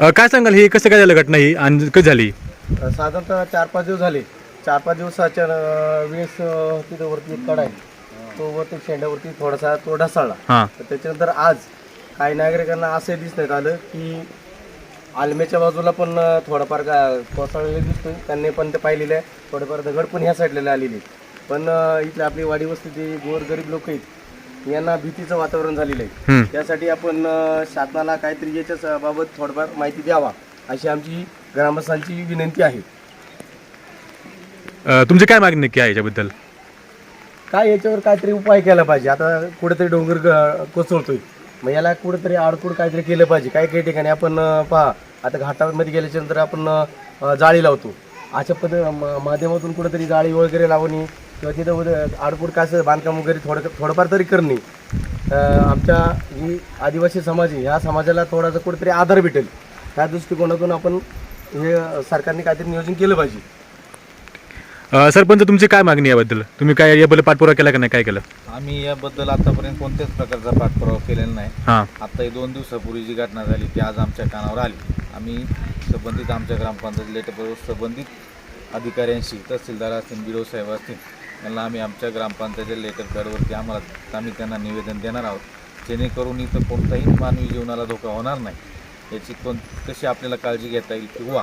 अ, काय सांगाल ही कसं काय झालं घटना ही? आणि कधी झाली साधारणतः चार पाच दिवस झाले. चार पाच दिवसाच्या अं, वेळेस अं, तिथं वरती एक कडा आहे तो वरती शेंड्यावरती थोडासा तो ढासळला. हां. तर त्याच्यानंतर आज काही नागरिकांना असं दिसण्यात आलं की आलमेच्या बाजूला पण अं, थोडाफार गा- कोसळलेलं दिसतोय. त्यांनी पण ते पाहिलेलं आहे. थोडेफार दगड पण ह्या साईडला आलेले आहेत. पण अं, इथले आपली वाडी वस्तीचे गोरगरीब लोक आहेत. यांना भीतीचं वातावरण झालेलं आहे. त्यासाठी आपण शासनाला काहीतरी याच्या बाबत थोडंफार माहिती द्यावा अशी आमची ग्रामस्थांची विनंती आहे. तुमची काय मागणी नक्की आहे याच्याबद्दल? काय याच्यावर काहीतरी उपाय केला पाहिजे. आता कुठेतरी डोंगर कोसळतोय. मग याला कुठेतरी आडकूड काहीतरी केलं पाहिजे. काही काही ठिकाणी आपण पहा आता घाटामध्ये गेल्याच्यानंतर आपण जाळी लावतो. अशा पद्ध म- माध्यमातून कुठेतरी जाळी वगैरे लावणे किंवा तिथं उद- आडकूड काय असं बांधकाम वगैरे थोडं थोडंफार तरी करणे. अं, आमच्या ही आदिवासी समाज आहे ह्या समाजाला थोडासा कुठेतरी आधार भेटेल. त्या दृष्टिकोनातून आपण हे सरकारने काहीतरी नियोजन केलं पाहिजे. अ, सरपंच तुमची काय मागणी याबद्दल? तुम्ही काय याबद्दल पाठपुरावा केला का नाही? काय केलं? आम्ही याबद्दल आतापर्यंत कोणत्याच प्रकारचा पाठपुरावा केलेला नाही. हां. आता ही दोन दिवसापूर्वी जी घटना झाली ती आज आमच्या कानावर आली. आम्ही संबंधित आमच्या ग्रामपंचायत लेटर संबंधित अधिकाऱ्यांशी तहसीलदार असतील बिडो साहेब असतील यांना आम्ही आमच्या ग्रामपंचायतीच्या लेटर पॅडवरती आम्हाला आम्ही त्यांना निवेदन देणार आहोत. जेणेकरून इथं कोणताही मानवी जीवनाला धोका होणार नाही. याची कोण कशी आपल्याला काळजी घेता येईल किंवा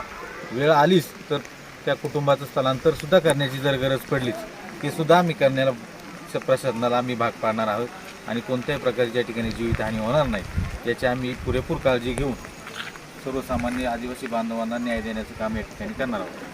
वेळ आलीच तर त्या कुटुंबाचं स्थलांतरसुद्धा करण्याची जर गरज पडलीच ते सुद्धा आम्ही करण्याला स- प्रशासनाला आम्ही भाग पाडणार आहोत. आणि कोणत्याही प्रकारची या ठिकाणी जीवितहानी होणार नाही याची आम्ही पुरेपूर काळजी घेऊन सर्वसामान्य आदिवासी बांधवांना न्याय देण्याचं काम या ठिकाणी करणार आहोत.